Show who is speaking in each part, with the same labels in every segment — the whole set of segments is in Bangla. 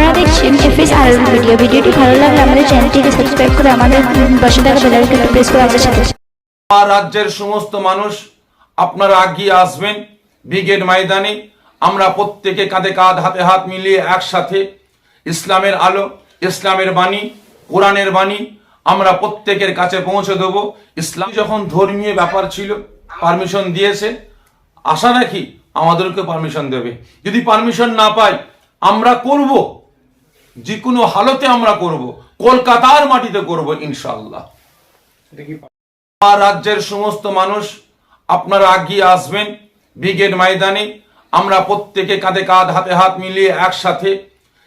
Speaker 1: আপনারা দেখছেন এফএস আর ভিডিও ভিডিওটি ভালো লাগলে আমাদের চ্যানেলটিকে সাবস্ক্রাইব করে আমাদের পাশে থাকা বেল আইকনটি প্রেস করে আমাদের সাথে
Speaker 2: রাজ্যের সমস্ত মানুষ, আপনারা এগিয়ে আসবেন ব্রিগেড ময়দানে। আমরা প্রত্যেকে কাঁধে কাঁধ, হাতে হাত মিলিয়ে একসাথে ইসলামের আলো, ইসলামের বাণী, কোরআনের বাণী আমরা প্রত্যেকের কাছে পৌঁছে দেব। ইসলাম যখন ধর্মীয় ব্যাপার ছিল পারমিশন দিয়েছে, আশা রাখি আমাদেরকে পারমিশন দেবে। যদি পারমিশন না পাই, আমরা করব। যে কোনো হালতে আমরা করব কলকাতার মাটিতে করব ইনশাল্লাহ রাজ্যের সমস্ত মানুষ আপনারা এগিয়ে আসবেন ব্রিগেড ময়দানে আমরা প্রত্যেকে কাঁধে কাঁধ হাতে হাত মিলিয়ে একসাথে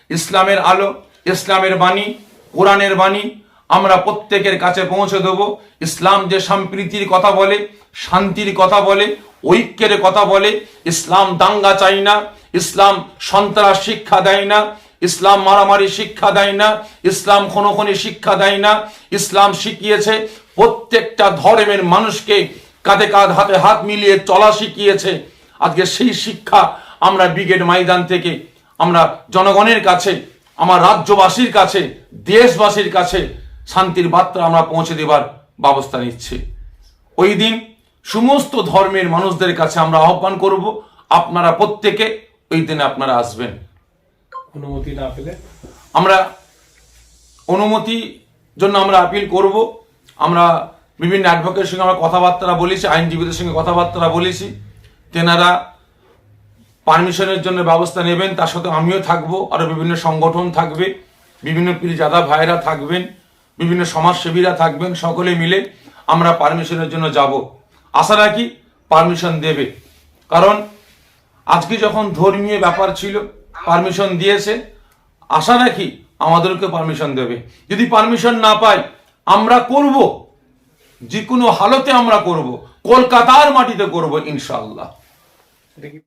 Speaker 2: ইসলামের আলো ইসলামের বাণী কোরআনের বাণী আমরা প্রত্যেকের কাছে পৌঁছে দেব। ইসলাম যে সম্প্রীতির কথা বলে শান্তির কথা বলে ঐক্যের কথা বলে ইসলাম দাঙ্গা চাই না ইসলাম সন্ত্রাস শিক্ষা দেয় না ইসলাম মারামারি শিক্ষা দেয় না, ইসলাম খনখনি শিক্ষা দেয় না, ইসলাম শিখিয়েছে প্রত্যেকটা ধর্মের মানুষকে কাঁধে কাঁধ হাতে হাত মিলিয়ে চলা শিখিয়েছে। আজকে সেই শিক্ষা আমরা ব্রিগেড ময়দান থেকে, আমরা জনগণের কাছে, আমার রাজ্যবাসীর কাছে, দেশবাসীর কাছে শান্তির বার্তা আমরা পৌঁছে দেবার ব্যবস্থা নিচ্ছি। ওই দিন সমস্ত ধর্মের মানুষদের কাছে আমরা আহ্বান করব, আপনারা প্রত্যেকে ওই দিনে আপনারা আসবেন।
Speaker 3: অনুমতি না পেলে?
Speaker 2: আমরা অনুমতি জন্য আমরা আপিল করব। আমরা বিভিন্ন অ্যাডভোকেটের সঙ্গে আমরা কথাবার্তা বলেছি, আইনজীবীদের সঙ্গে কথাবার্তা বলেছি। তেনারা পারমিশনের জন্য ব্যবস্থা নেবেন, তার সাথে আমিও থাকব আরও বিভিন্ন সংগঠন থাকবে, বিভিন্ন পীরজাদা ভাইরা থাকবেন, বিভিন্ন সমাজসেবীরা থাকবেন, সকলে মিলে আমরা পারমিশনের জন্য যাব। আশা রাখি পারমিশন দেবে। কারণ আজকে যখন ধর্মীয় ব্যাপার ছিল পারমিশন দিয়েছে। আশা রাখি আমাদেরকে পারমিশন দেবে। যদি পারমিশন না পাই, আমরা করব। যে কোনো হালতে আমরা করব। কলকাতার মাটিতে করব
Speaker 3: কি